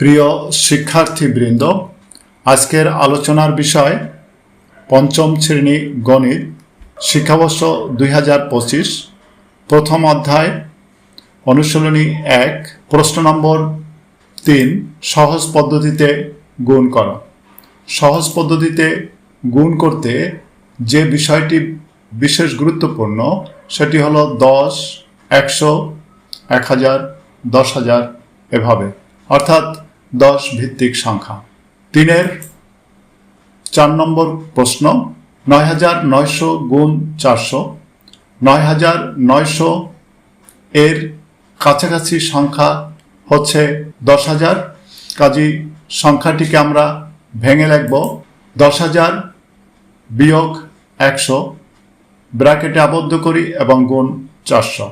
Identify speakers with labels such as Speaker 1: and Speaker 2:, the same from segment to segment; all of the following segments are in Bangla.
Speaker 1: প্রিয় শিক্ষার্থীবৃন্দ, আজকের আলোচনার বিষয় পঞ্চম শ্রেণি গণিত, শিক্ষাবর্ষ দুই হাজার পঁচিশ, প্রথম অধ্যায়, অনুশীলনী এক, প্রশ্ন নম্বর তিন, সহজ পদ্ধতিতে গুণ করো। সহজ পদ্ধতিতে গুণ করতে যে বিষয়টি বিশেষ গুরুত্বপূর্ণ, সেটি হলো দশ, একশো, এক হাজার, দশ হাজার এভাবে। অর্থাৎ দশ ভিত্তিক সংখ্যা। তিনের চার নম্বর প্রশ্ন, নয় হাজার নয়শো গুণ চারশো, নয় হাজার নয়শো এর কাছাকাছি সংখ্যা হচ্ছে দশ হাজার কাজী সংখ্যাটিকে আমরা ভেঙে লিখব দশ হাজার বিয়োগ একশো, ব্র্যাকেটে আবদ্ধ করি এবং গুণ চারশো।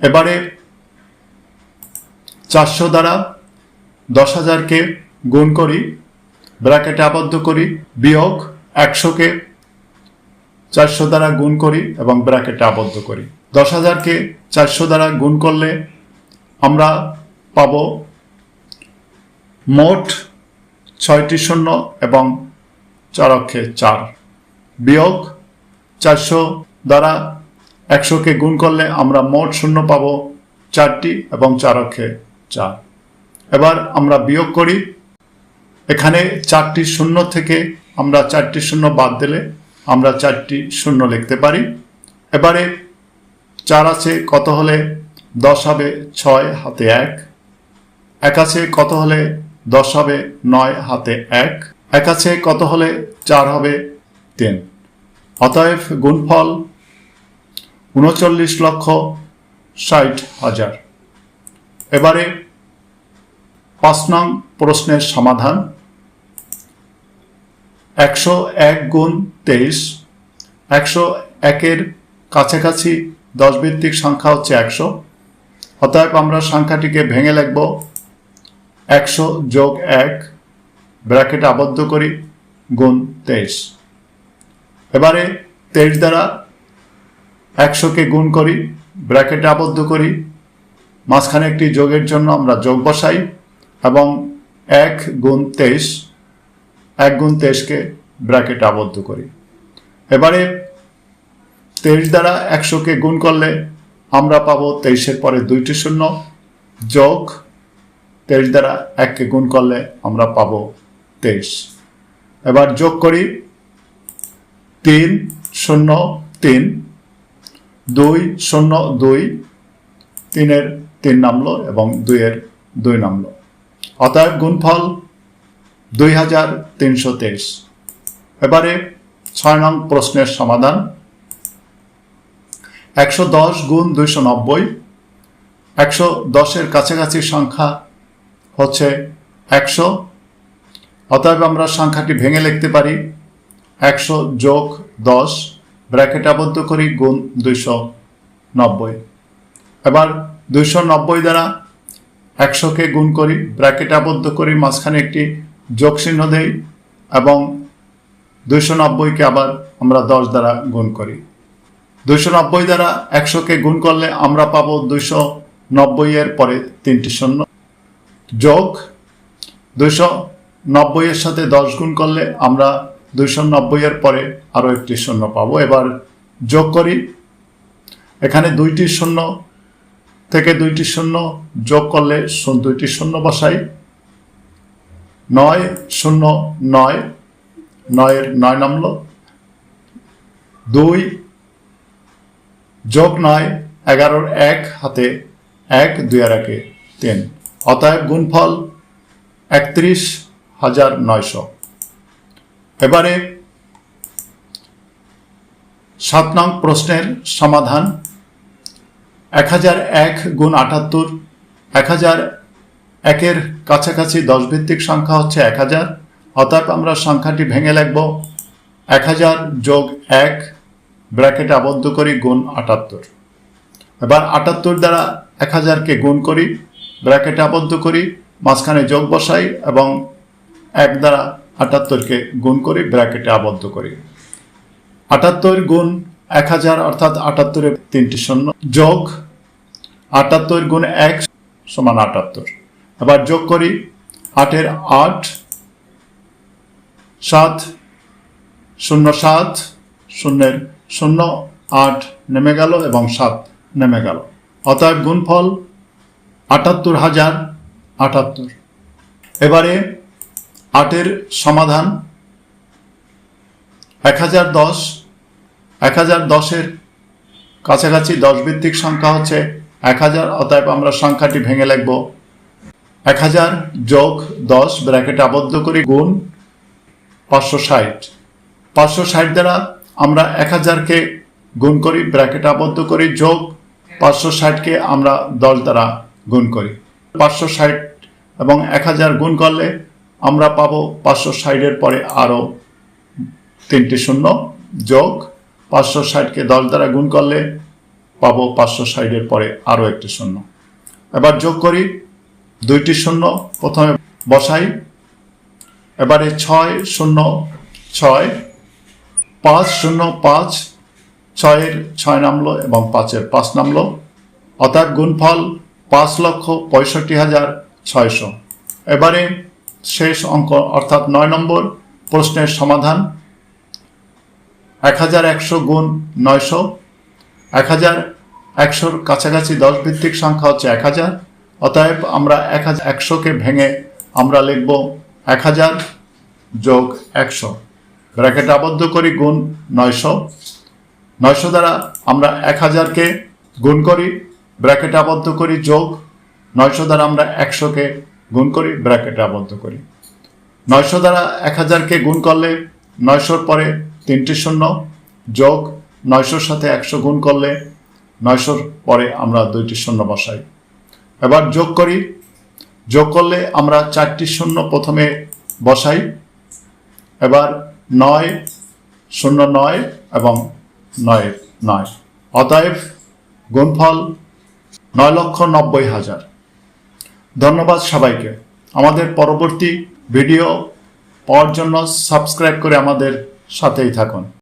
Speaker 1: এবারে চারশো দ্বারা দশ হাজারকে গুণ করি, ব্র্যাকেটে আবদ্ধ করি, বিয়োগ একশোকে চারশো দ্বারা গুণ করি এবং ব্র্যাকেটে আবদ্ধ করি। দশ হাজারকে চারশো দ্বারা গুণ করলে আমরা পাব মোট ছয়টি শূন্য এবং চার অক্ষে চার। বিয়োগ চারশো দ্বারা একশোকে গুণ করলে আমরা মোট শূন্য পাব চারটি এবং চার অক্ষে চার। এবার আমরা বিয়োগ করি। এখানে চারটি শূন্য থেকে আমরা চারটি শূন্য বাদ দিলে আমরা চারটি শূন্য লিখতে পারি। এবারে চার আছে, কত হলে দশ হবে? ছয় হাতে এক। এক আছে, কত হলে দশ হবে? নয় হাতে এক। এক আছে, কত হলে চার হবে? তিন। অতএব গুণফল উনচল্লিশ লক্ষ ষাট হাজার। এবারে পাঁচ নং প্রশ্নের সমাধান। একশো এক গুণ তেইশ। একশো একের কাছাকাছি দশ ভিত্তিক সংখ্যা হচ্ছে একশো। অতএব আমরা সংখ্যাটিকে ভেঙে লিখব একশো যোগ এক, ব্র্যাকেট আবদ্ধ করি, গুণ তেইশ। এবারে তেইশ দ্বারা একশোকে গুণ করি, ব্র্যাকেটে আবদ্ধ করি, মাঝখানে একটি যোগের জন্য আমরা যোগ বসাই। এবং এক গুণ তেইশ, এক গুণ তেইশকে ব্র্যাকেট আবদ্ধ করি। এবারে তেইশ দ্বারা একশোকে গুণ করলে আমরা পাবো তেইশের পরে দুইটি শূন্য যোগ তেইশ দ্বারা এককে গুণ করলে আমরা পাবো তেইশ। এবার যোগ করি তিন শূন্য তিন, দুই শূন্য দুই, তিনের তিন নামলো এবং দুইয়ের দুই নামলো। অতএব গুণফল দুই হাজার তিনশো তেইশ। এবারে ছয় নং প্রশ্নের সমাধান। একশো দশ গুণ দুইশো নব্বই, একশো দশের কাছাকাছি সংখ্যা হচ্ছে একশো। অতএব আমরা সংখ্যাটি ভেঙে লিখতে পারি একশো যোগ দশ, ব্র্যাকেট আবদ্ধ করি গুণ দুইশো নব্বই। এবার দুইশো নব্বই দ্বারা একশোকে গুণ করি ব্র্যাকেট আবদ্ধ করি, মাঝখানে একটি যোগ চিহ্ন দেই এবং দুইশো নব্বইকে আবার আমরা দশ দ্বারা গুণ করি। দুইশো নব্বই দ্বারা একশোকে গুণ করলে আমরা পাবো দুইশো নব্বই এর পরে তিনটি শূন্য। যোগ, দুইশো নব্বই এর সাথে দশ গুণ করলে আমরা দুইশো নব্বই এর পরে আরও একটি শূন্য পাবো। এবার যোগ করি। এখানে দুইটি শূন্য থেকে দুইটি শূন্য যোগ করলে দুইটি শূন্য বসাই। নয় শূন্য নয়, নয়ের নয় নামলো। দুই যোগ নয়, এগারোর এক হাতে এক, দুই আর একে তিন। অতএব গুণফল একত্রিশ হাজার নয়শো। এবারে সাত নং প্রশ্নের সমাধান। এক হাজার এক গুণ আটাত্তর, এক হাজার একের কাছাকাছি দশ ভিত্তিক সংখ্যা হচ্ছে এক হাজার, অতএব আমরা সংখ্যাটি ভেঙে লিখব এক হাজার যোগ এক, ব্র্যাকেটে আবদ্ধ করি গুণ আটাত্তর। এবার আটাত্তর দ্বারা এক হাজারকে গুণ করি, ব্র্যাকেটে আবদ্ধ করি, মাঝখানে যোগ বসাই এবং এক দ্বারা আটাত্তরকে গুণ করি, ব্র্যাকেটে আবদ্ধ করি। আটাত্তর গুণ এক হাজার অর্থাৎ আটাত্তরের তিনটি শূন্য যোগ আটাত্তর গুণ এক সমান আটাত্তর। এবার যোগ করি, আটের আট, সাত, শূন্য সাত, শূন্যের শূন্য আট নেমে গেল এবং সাত নেমে গেল। অতএব গুণফল আটাত্তর হাজার আটাত্তর। এবারে আটের সমাধান, এক হাজার দশ এক হাজার দশের কাছাকাছি দশ ভিত্তিক সংখ্যা হচ্ছে এক হাজার, অতএব আমরা সংখ্যাটি ভেঙে লিখব। এক হাজার যোগ দশ ব্র্যাকেট আবদ্ধ করি গুণ পাঁচশো ষাট। পাঁচশো ষাট দ্বারা আমরা এক হাজারকে গুণ করি, ব্র্যাকেট আবদ্ধ করি, যোগ পাঁচশো ষাটকে আমরা দশ দ্বারা গুণ করি। পাঁচশো ষাট এবং এক হাজার গুণ করলে আমরা পাবো পাঁচশো ষাটের পরে আরও তিনটি শূন্য যোগ পাঁচশো ষাটকে দশ দ্বারা গুণ করলে পাবো পাঁচশো ষাটের পরে আরও একটি শূন্য। এবার যোগ করি, দুইটি শূন্য, প্রথমে বসাই। এবারে ছয় শূন্য, ছয়, পাঁচ শূন্য, পাঁচ, ছয়ের ছয় নামলো এবং পাঁচের পাঁচ নামলো। অর্থাৎ গুণফল পাঁচ লক্ষ পঁয়ষট্টি হাজার ছয়শো। এবারে শেষ অঙ্ক, অর্থাৎ নয় নম্বর প্রশ্নের সমাধান। এক হাজার একশো গুণ নয়শো, এক হাজার একশোর কাছাকাছি দশ ভিত্তিক সংখ্যা হচ্ছে এক হাজার, অতএব আমরা এক হাজার একশোকে ভেঙে আমরা লিখব এক হাজার যোগ একশো। ব্র্যাকেট আবদ্ধ করি গুণ নয়শো। নয়শো দ্বারা আমরা এক হাজারকে গুণ করি, ব্র্যাকেট আবদ্ধ করি যোগ। নয়শো দ্বারা আমরা একশোকে গুণ করি, ব্র্যাকেটে আবদ্ধ করি। নয়শো দ্বারা এক হাজারকে গুণ করলে নয়শোর পরে তিনটি শূন্য যোগ নয়শোর সাথে একশো গুণ করলে নয়শোর পরে আমরা দুইটি শূন্য বসাই। এবার যোগ করি। যোগ করলে আমরা চারটি শূন্য প্রথমে বসাই। এবার নয়, শূন্য নয় এবং নয় নয়। অতএব গুণফল নয় লক্ষ নব্বই হাজার। ধন্যবাদ সবাইকে। আমাদের পরবর্তী ভিডিও পাওয়ার জন্য সাবস্ক্রাইব করে আমাদের সাথেই থাকুন।